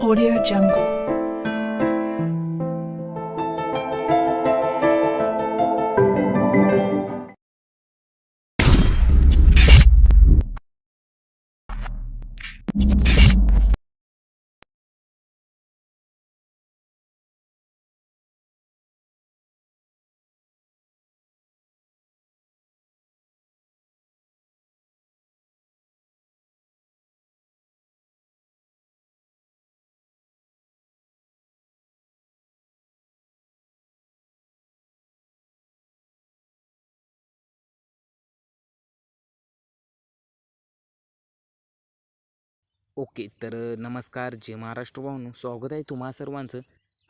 Audio Jungle. Okay तर नमस्कार जय महाराष्ट्र भाऊनो. स्वागत आहे तुम्हा सर्वांचं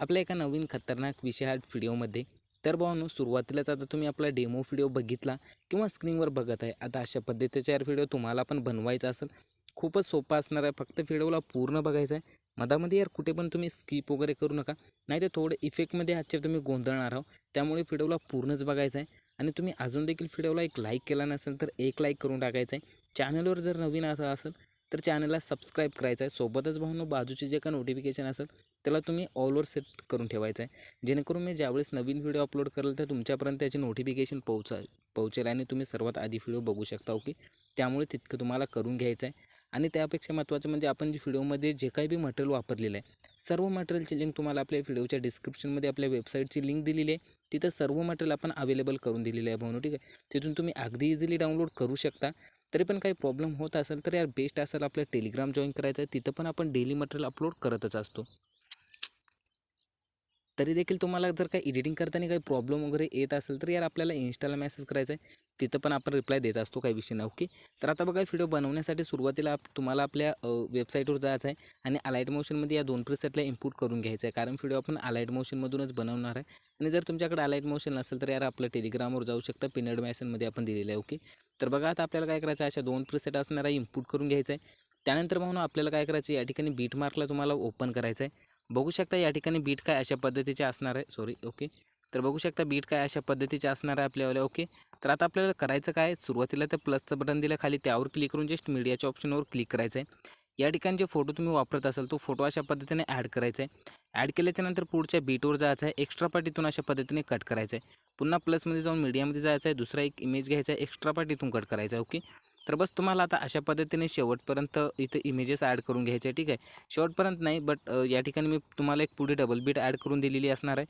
आपल्या एका नवीन खतरनाक विषयात व्हिडिओमध्ये. तर भाऊनो सुरुवातीलाच आता तुम्ही आपला डेमो व्हिडिओ बघितला किंवा स्क्रीनवर बघत आहे. आता अशा पद्धतीचा यार व्हिडिओ तुम्हाला पण बनवायचा असेल खूपच सोपा असणार आहे. फक्त व्हिडिओला पूर्ण बघायचा आहे. मधामध्ये यार कुठे पण तुम्ही स्किप वगैरे करू नका. नाही तर थोडं इफेक्टमध्ये आजच्या तुम्ही गोंधळणार आहो त्यामुळे व्हिडिओला पूर्णच बघायचं आहे. आणि तुम्ही अजून देखील व्हिडिओला एक लाईक केला नसेल तर एक लाईक करून टाकायचं आहे. चॅनलवर जर नवीन असं असेल तर चॅनलला सबस्क्राईब करायचं आहे सोबतच भाऊनो बाजूचे जे काय नोटिफिकेशन असेल त्याला तुम्ही ऑलवर सेट करून ठेवायचं आहे जेणेकरून मी ज्यावेळेस नवीन व्हिडिओ अपलोड करेल तर तुमच्यापर्यंत त्याचे नोटिफिकेशन पोहोचा पोहोचेल आणि तुम्ही सर्वात आधी व्हिडिओ बघू शकता ओके त्यामुळे तितकं तुम्हाला करून घ्यायचं आहे आणि त्यापेक्षा महत्त्वाचं म्हणजे आपण जे व्हिडिओमध्ये जे काही बी मटेरियल वापरलेलं आहे सर्व मटेरियलची लिंक तुम्हाला आपल्या व्हिडिओच्या डिस्क्रिप्शनमध्ये आपल्या वेबसाईटची लिंक दिलेली आहे. तिथं सर्व मटेरियल आपण अवेलेबल करून दिलेलं आहे भाऊनो ठीक आहे? तिथून तुम्ही अगदी इझिली डाउनलोड करू शकता. तरी पण काही प्रॉब्लेम होत असेल तर यार बेस्ट असेल आपलं टेलिग्राम जॉईन करायचं आहे. तिथं पण आपण डेली मटेरियल अपलोड करतच असतो. तरी देखील तुम्हाला जर काही एडिटिंग करताना काही प्रॉब्लेम वगैरे येत असेल तर यार आपल्याला इन्स्टाला मेसेज करायचा आहे. तिथं पण आपण रिप्लाय देत असतो काही विषय नाही ओके तर आता बघा व्हिडिओ बनवण्यासाठी सुरुवातीला आप- तुम्हाला आपल्या वेबसाईटवर जायचं आहे आणि अलाईट मोशनमध्ये या दोन प्रिसेटला इम्पोर्ट करून घ्यायचं आहे. कारण व्हिडिओ आपण अलाईट मोशनमधूनच बनवणार आहे. आणि जर तुमच्याकडे अलाईट मोशन नसेल तर यार आपलं टेलिग्रामवर जाऊ शकता. पिनड मॅशनमध्ये आपण दिलेलं आहे ओके तर बघा आता आपल्याला काय करायचं आहे? अशा दोन प्रिसेट असणारा इनपुट करून घ्यायचं आहे. त्यानंतर म्हणून आपल्याला काय करायचं आहे? या ठिकाणी बीट मार्कला तुम्हाला ओपन करायचं आहे. बघू शकता या ठिकाणी बीट काय अशा पद्धतीचे असणार आहे. सॉरी ओके तर बघू शकता बीट काय अशा पद्धतीचे असणार आहे आपल्याला ओके तर आता आपल्याला करायचं काय? सुरुवातीला तर प्लसचं बटन दिलं खाली. त्यावर क्लिक करून जस्ट मीडियाच्या ऑप्शनवर क्लिक करायचं आहे. या ठिकाणी जे फोटो तुम्ही वापरत असाल तो फोटो अशा पद्धतीने ॲड करायचा आहे ॲड केल्याच्यानंतर पुढच्या बीटवर जायचं आहे. एक्स्ट्रा पार्टीतून अशा पद्धतीने कट करायचं आहे पुन्हा प्लसमध्ये जाऊन मीडियामध्ये जायचं आहे. दुसरा एक इमेज घ्यायचा आहे. एक्स्ट्रा पार्टीतून कट करायचा आहे. ओके तर बस तुम्हाला आता अशा पद्धतीने शेवटपर्यंत इथं इमेजेस ॲड करून घ्यायचे आहे. ठीक आहे? शेवटपर्यंत नाही बट या ठिकाणी मी तुम्हाला एक पुढे डबल बीट ॲड करून दिलेली असणार आहे.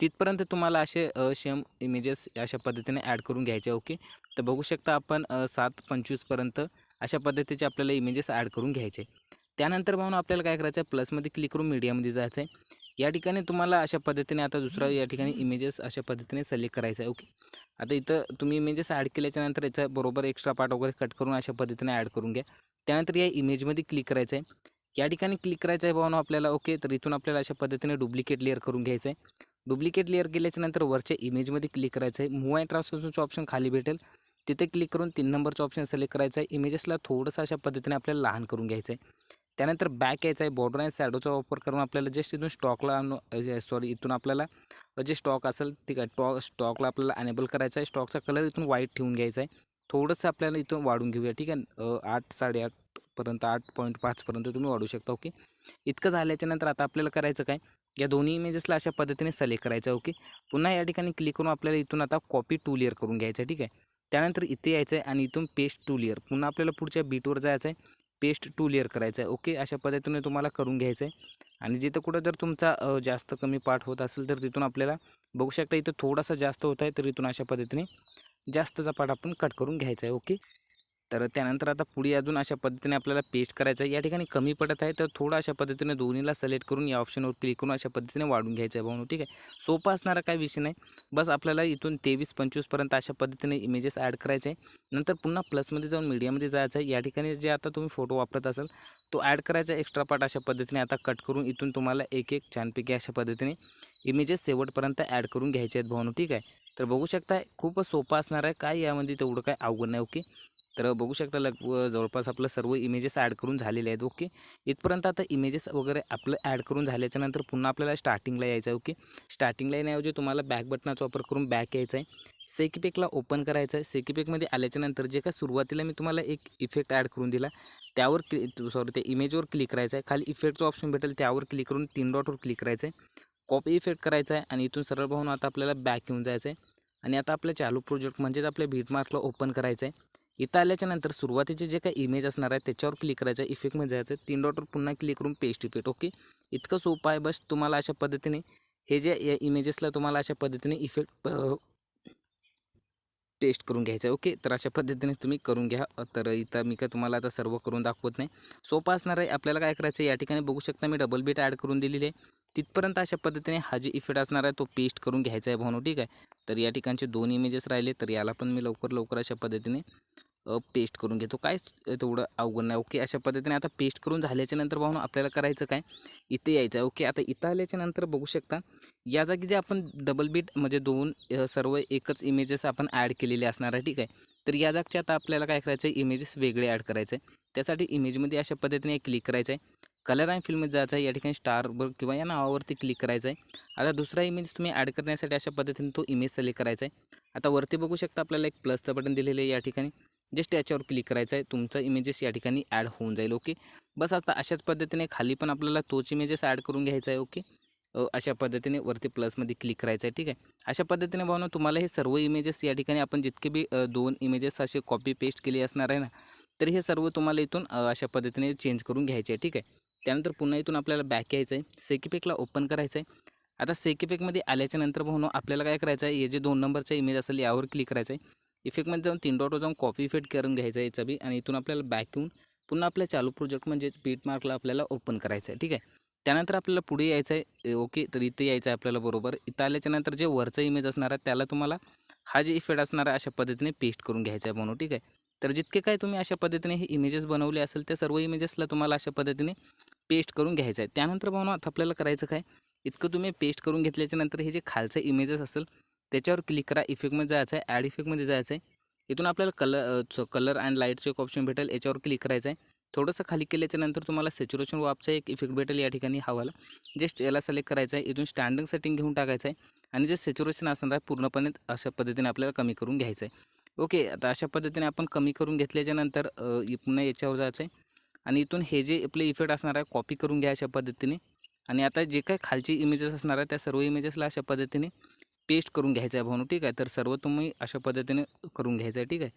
तिथपर्यंत तुम्हाला असे सेम इमेजेस अशा पद्धतीने ॲड करून घ्यायचे आहे. ओके तर बघू शकता आपण सात पंचवीसपर्यंत अशा पद्धतीचे आपल्याला इमेजेस ॲड करून घ्यायचे. त्यानंतर म्हणून आपल्याला काय करायचं आहे प्लसमध्ये क्लिक करून मीडियामध्ये जायचं आहे या ठिकाणी तुम्हाला अशा पद्धतीने आता दुसरा या ठिकाणी इमेजेस अशा पद्धतीने सिलेक्ट करायचं आहे ओके आता इथं तुम्ही इमेजेस ॲड केल्याच्यानंतर याचा बरोबर एक्स्ट्रा पार्ट वगैरे कट करून अशा पद्धतीने ॲड करून घ्या. त्यानंतर या इमेजमध्ये क्लिक करायचं आहे या ठिकाणी क्लिक करायचं आहे भावना आपल्याला ओके तर इथून आपल्याला अशा पद्धतीने डुप्लिकेट लेअर करून घ्यायचं आहे डुप्लिकेट लेअर केल्याच्यानंतर वरच्या इमेजमध्ये क्लिक करायचं आहे मूव अँड ट्रान्सफरचं ऑप्शन खाली भेटेल. तिथे क्लिक करून तीन नंबरचं ऑप्शन सिलेक्ट करायचं आहे. इमेजेसला थोडंसं अशा पद्धतीने आपल्याला लहान करून घ्यायचं आहे. त्यानंतर बॅक यायचं आहे. बॉर्डर आणि सॅडोचा वापर करून आपल्याला जस्ट इथून स्टॉकला सॉरी इथून आपल्याला जे स्टॉक असेल ठीक आहे टॉ स्टॉकला आपल्याला अनेबल करायचा आहे. स्टॉकचा कलर इथून व्हाईट ठेवून घ्यायचा आहे. थोडंसं आपल्याला इथून वाढून घेऊया ठीक आहे. आठ साडेआठपर्यंत आठ पॉईंट पाचपर्यंत तुम्ही वाढू शकता ओके. इतकं झाल्याच्यानंतर आता आपल्याला करायचं काय? या दोन्ही इमेजेसला अशा पद्धतीने सिलेक्ट करायचं आहे ओके. पुन्हा या ठिकाणी क्लिक करून आपल्याला इथून आता कॉपी टू लेअर करून घ्यायचं आहे ठीक आहे. त्यानंतर इथे यायचं आहे आणि इथून पेस्ट टू लेअर पुन्हा आपल्याला पुढच्या बीटवर जायचं आहे पेस्ट टू लेअर करायचं आहे ओके अशा पद्धतीने तुम्हाला करून घ्यायचं आहे आणि जिथं कुठं जर तुमचा जास्त कमी पाठ होत असेल तर तिथून आपल्याला बघू शकता इथं थोडासा जास्त होत आहे तर इथून अशा पद्धतीने जास्तचा पाठ आपण कट करून घ्यायचा आहे ओके तर त्यानंतर आता पुढे अजून अशा पद्धतीने आपल्याला पेस्ट करायचं आहे. या ठिकाणी कमी पडत आहे तर थोडं अशा पद्धतीने दोन्हीला सिलेक्ट करून या ऑप्शनवर क्लिक करून अशा पद्धतीने वाढून घ्यायचं आहे भाऊ. ठीक आहे? सोपा असणारा काय विषय नाही. बस आपल्याला इथून तेवीस पंचवीसपर्यंत अशा पद्धतीने इमेजेस ॲड करायचे आहे. नंतर पुन्हा प्लसमध्ये जाऊन मीडियामध्ये जायचं आहे. या ठिकाणी जे आता तुम्ही फोटो वापरत असाल तो ॲड करायचा एक्स्ट्रा पार्ट अशा पद्धतीने. आता कट करून इथून तुम्हाला एक एक छानपैकी अशा पद्धतीने इमेजेस शेवटपर्यंत ॲड करून घ्यायचे आहेत भाऊ. ठीक आहे? तर बघू शकता खूपच सोपा असणार आहे. काय यामध्ये तेवढं काय अवघड नाही ओके तर बघू शकता लग जवळपास आपलं सर्व इमेजेस ॲड करून झालेले आहेत ओके इथपर्यंत आता इमेजेस वगैरे आपलं ॲड करून झाल्याच्यानंतर पुन्हा आपल्याला स्टार्टिंगला यायचं आहे ओके स्टार्टिंगला येण्याऐवजी तुम्हाला बॅक बटनाचा वापर करून बॅक यायचा आहे. सेकीपेकला ओपन करायचं आहे. सेकीपेकमध्ये आल्याच्यानंतर जे काय सुरुवातीला मी तुम्हाला एक इफेक्ट ॲड करून दिला त्यावर क्लि सॉरी त्या इमेजवर क्लिक करायचं आहे. खाली इफेक्टचं ऑप्शन भेटेल त्यावर क्लिक करून तीन डॉटवर क्लिक करायचं आहे. कॉपी इफेक्ट करायचा आहे आणि इथून सरळ पाहून आता आपल्याला बॅक येऊन जायचं आहे. आणि आता आपल्या चालू प्रोजेक्ट म्हणजेच आपल्या बीटमार्कला ओपन करायचं आहे. इथं आल्याच्यानंतर सुरुवातीचे जे काही इमेज असणार आहे त्याच्यावर क्लिक करायचं आहे. इफेक्टमध्ये जायचं तीन डॉटवर पुन्हा क्लिक करून पेस्ट इफेक्ट ओके इतकं सोपं आहे बस तुम्हाला अशा पद्धतीने हे जे या इमेजेसला तुम्हाला अशा पद्धतीने इफेक्ट पेस्ट करून घ्यायचं आहे. ओके तर अशा पद्धतीने तुम्ही करून घ्या. तर इथं मी काय तुम्हाला आता सर्व करून दाखवत नाही. सोपं असणार आहे. आपल्याला काय करायचं आहे? या ठिकाणी बघू शकता मी डबल बीट ॲड करून दिलेली आहे. तिथपर्यंत अशा पद्धतीने हा जे इफेक्ट असणार आहे तो पेस्ट करून घ्यायचा आहे भावनो ठीक आहे? तर या ठिकाणचे दोन इमेजेस राहिले तर याला पण मी लवकर लवकर अशा पद्धतीने पेस्ट करून घेतो. काय तेवढं अवघड नाही. ओके अशा पद्धतीने आता पेस्ट करून झाल्याच्यानंतर भावनो आपल्याला करायचं काय? इथे यायचं आहे. ओके आता इथं आल्याच्यानंतर बघू शकता या जागी जे आपण डबल बीट म्हणजे दोन सर्व एकच इमेजेस आपण ॲड केलेले असणार आहे ठीक आहे? तर या जागचे आता आपल्याला काय करायचं आहे इमेजेस वेगळे ॲड करायचं आहे त्यासाठी इमेजमध्ये अशा पद्धतीने क्लिक करायचं आहे कलर आणि फिल्ममध्ये जायचं आहे या ठिकाणी स्टारवर किंवा या नावावरती क्लिक करायचं आहे. आता दुसरा इमेज तुम्ही ॲड करण्यासाठी अशा पद्धतीने तो इमेज सिलेक्ट करायचा आहे. आता वरती बघू शकता आपल्याला एक प्लसचं बटन दिलेलं आहे या ठिकाणी. जस्ट याच्यावर क्लिक करायचं आहे. तुमचा इमेजेस या ठिकाणी ॲड होऊन जाईल ओके बस आता अशाच पद्धतीने खाली पण आपल्याला तोच इमेजेस ॲड करून घ्यायचा आहे ओके अशा पद्धतीने वरती प्लसमध्ये क्लिक करायचं आहे ठीक आहे? अशा पद्धतीने भावना तुम्हाला हे सर्व इमेजेस या ठिकाणी आपण जितके बी दोन इमेजेस असे कॉपी पेस्ट केले असणार आहे ना तर हे सर्व तुम्हाला इथून अशा पद्धतीने चेंज करून घ्यायचे आहे ठीक आहे? त्यानंतर पुन्हा इथून आपल्याला बॅक यायचं आहे सेकीपेकला ओपन करायचं आहे आता सेकीपेकमध्ये आल्याच्यानंतर नंतर आपल्याला काय करायचं आहे हे जे दोन नंबरचा इमेज असेल यावर क्लिक करायचं आहे इफेक्टमध्ये जाऊन तीन डॉटवर जाऊन कॉपी फिट करून घ्यायचं आहे याचा बी आणि इथून आपल्याला बॅक येऊन पुन्हा आपल्या चालू प्रोजेक्ट म्हणजे बीट मार्कला आपल्याला ओपन करायचं आहे ठीक आहे? त्यानंतर आपल्याला पुढे यायचं आहे ओके तर इथे यायचं आहे आपल्याला बरोबर. इथं आल्याच्यानंतर जे वरचं इमेज असणार आहे त्याला तुम्हाला हा जे इफेक्ट असणार आहे अशा पद्धतीने पेस्ट करून घ्यायचा आहे म्हणून ठीक आहे? तर जितके काय तुम्ही अशा पद्धतीने हे इमेजेस बनवले असेल त्या सर्व इमेजेसला तुम्हाला अशा पद्धतीने पेस्ट करून घ्यायचं आहे. त्यानंतर भावना आता आपल्याला करायचं काय? इतकं तुम्ही पेस्ट करून घेतल्याच्या नंतर हे जे खालचं इमेजेस असेल त्याच्यावर क्लिक करा. इफेक्टमध्ये जायचं आहे. ॲड इफेक्टमध्ये जायचं आहे. इथून आपल्याला कलर कलर अँड लाईटचं एक ऑप्शन भेटेल. याच्यावर क्लिक करायचं आहे. थोडंसं खाली केल्याच्यानंतर तुम्हाला सॅच्युरेशन वापचा एक इफेक्ट भेटेल या ठिकाणी हवाला. जस्ट याला सिलेक्ट करायचं आहे. इथून स्टँडिंग सेटिंग घेऊन टाकायचं आहे. आणि जे सॅच्युरेशन असणार आहे पूर्णपणे अशा पद्धतीने आपल्याला कमी करून घ्यायचं आहे. ओके आता अशा पद्धतीने आपण कमी करून घेतल्याच्यानंतर पुन्हा याच्यावर जायचं आहे. आणि इथून हे जे आपले इफेक्ट असणार आहे कॉपी करून घ्या अशा पद्धतीने. आणि आता जे काही खालची इमेजेस असणार आहे त्या सर्व इमेजेसला अशा पद्धतीने पेस्ट करून घ्यायचं आहे भाऊ ठीक आहे? तर सर्व तुम्ही अशा पद्धतीने करून घ्यायचं आहे ठीक आहे?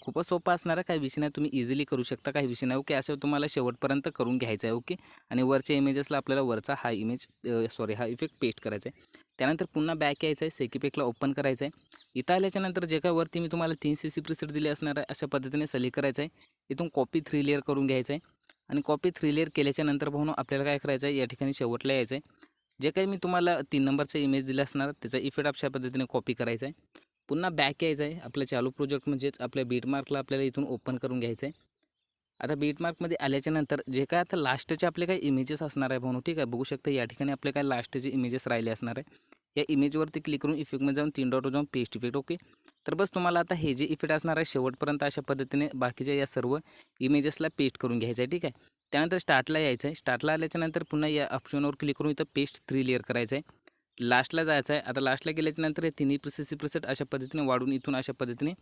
खूपच सोपा असणार आहे काही विषय नाही. तुम्ही इझिली करू शकता काही विषय नाही. ओके असं तुम्हाला शेवटपर्यंत करून घ्यायचं आहे ओके आणि वरच्या इमेजेसला आपल्याला वरचा हा इमेज सॉरी हा इफेक्ट पेस्ट करायचा आहे. त्यानंतर पुन्हा बॅक यायचं आहे सेकीपेकला ओपन करायचं आहे. इथं आल्याच्यानंतर जे काय वरती मी तुम्हाला तीन सी सी प्रिसेट दिले असणार आहे अशा पद्धतीने सली करायचं आहे. इथून कॉपी थ्री लेअर करून घ्यायचं आहे आणि कॉपी थ्री लेअर केल्याच्यानंतर नंतर आपल्याला काय करायचं आहे या ठिकाणी शेवटला यायचं आहे जे काही मी तुम्हाला तीन नंबरचा इमेज दिला असणार त्याचा इफेक्ट अशा पद्धतीने कॉपी करायचा आहे पुन्हा बॅक यायचं आहे आपल्या चालू प्रोजेक्ट म्हणजेच आपल्या बीटमार्कला आपल्याला इथून ओपन करून घ्यायचं आहे आता बीटमार्कमध्ये आल्याच्यानंतर जे काय आता लास्टचे आपले काही इमेजेस असणार आहे भाऊ ठीक आहे? बघू शकता या ठिकाणी आपले काय लास्टचे इमेजेस राहिले असणार आहे. या इमेजवरती क्लिक करून इफेक्टमध्ये जाऊन तीन डॉट जाऊन पेस्ट इफेक्ट ओके तर बस तुम्हाला आता हे जे इफेक्ट असणार आहे शेवटपर्यंत अशा पद्धतीने बाकीच्या या सर्व इमेजेसला पेस्ट करून घ्यायचं आहे ठीक आहे? त्यानंतर स्टार्टला यायचं आहे. स्टार्टला आल्याच्यानंतर पुन्हा या ऑप्शनवर क्लिक करून इथं पेस्ट थ्री लेअर करायचं आहे. लास्टला जायचं आहे. आता लास्टला गेल्याच्यानंतर हे तिन्ही प्रिसेस प्रोसेट अशा पद्धतीने वाढून इथून अशा पद्धतीने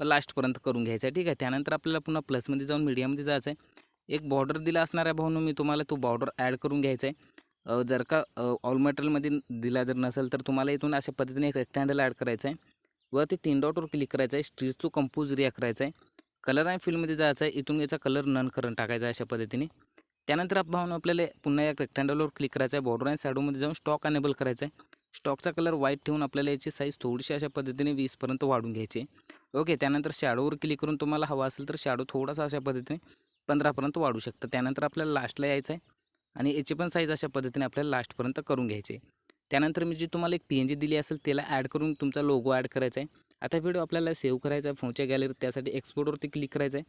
लास्टपर्यंत करून घ्यायचं आहे ठीक आहे? त्यानंतर आपल्याला पुन्हा प्लसमध्ये जाऊन मीडियामध्ये जायचं आहे. एक बॉर्डर दिला असणार आहे भाऊन मी तुम्हाला तो बॉर्डर ॲड करून घ्यायचा आहे. जर का ऑल मेटलमध्ये दिला जर नसेल तर तुम्हाला इथून अशा पद्धतीने एक रेक्टँडल ॲड करायचं आहे. व ते तीन डॉटवर क्लिक करायचं आहे. स्ट्रीज टू कंपोज रिया करायचा आहे. कलर आणि फिल्डमध्ये जायचं आहे. इथून याचा कलर नन करून टाकायचा आहे अशा पद्धतीने. त्यानंतर आपण आपल्याला पुन्हा एक रेक्टँडलवर क्लिक करायचं आहे. बॉर्डर आणि शॅडोमध्ये जाऊन स्टॉक अनेबल करायचा आहे. स्टॉकचा कलर व्हाईट ठेवून आपल्याला याची साईज थोडीशी अशा पद्धतीने वीसपर्यंत वाढून घ्यायची ओके त्यानंतर शॅडोवर क्लिक करून तुम्हाला हवा असेल तर शॅडो थोडासा अशा पद्धतीने पंधरापर्यंत वाढू शकतं. त्यानंतर आपल्याला लास्टला यायचं आहे. आणि याची पण साईज अशा पद्धतीने आपल्याला लास्टपर्यंत करून घ्यायची त्यानंतर मी जी तुम्हाला एक पी एन जी दिली असेल त्याला ॲड करून तुमचा लोगो ॲड करायचा आहे. आता व्हिडिओ आपल्याला सेव्ह करायचा आहे फोनच्या गॅलरीत त्यासाठी एक्सपोर्टवरती क्लिक करायचं आहे.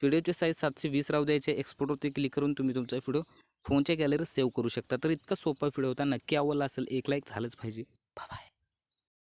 व्हिडिओची साईज सातशे वीस राहू द्यायचे एक्सपोर्टवरती क्लिक करून तुम्ही तुमचा व्हिडिओ फोनच्या गॅलरीत सेव्ह करू शकता. तर इतका सोपा व्हिडिओ होता. नक्की आवडला असेल एक लाईक झालंच पाहिजे. बाय